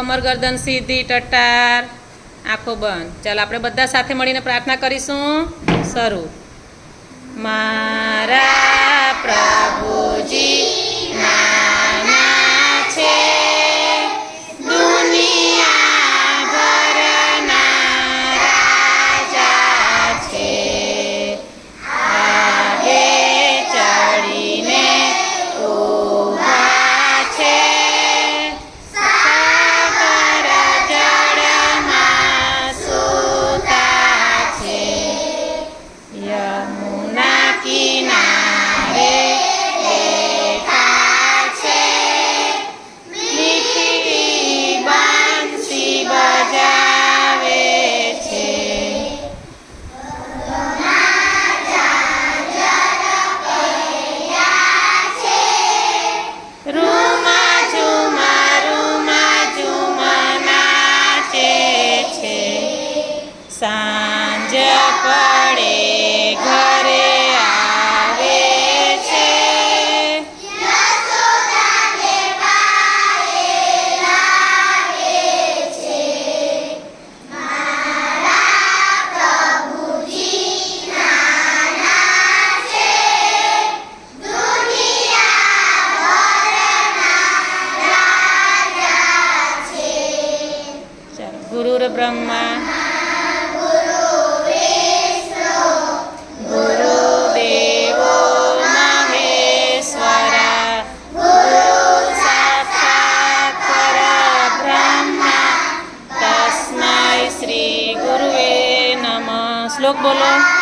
કમર ગરદન સીધી ટટ્ટાર આંખો બંધ. ચાલો, આપણે બધા સાથે મળીને પ્રાર્થના કરીશું. શરૂ. મારા પ્રભુજી. સાંજ પડે ઘરે આવે છે. ગુરુર બ્રહ્મા. শ্লোক বলো।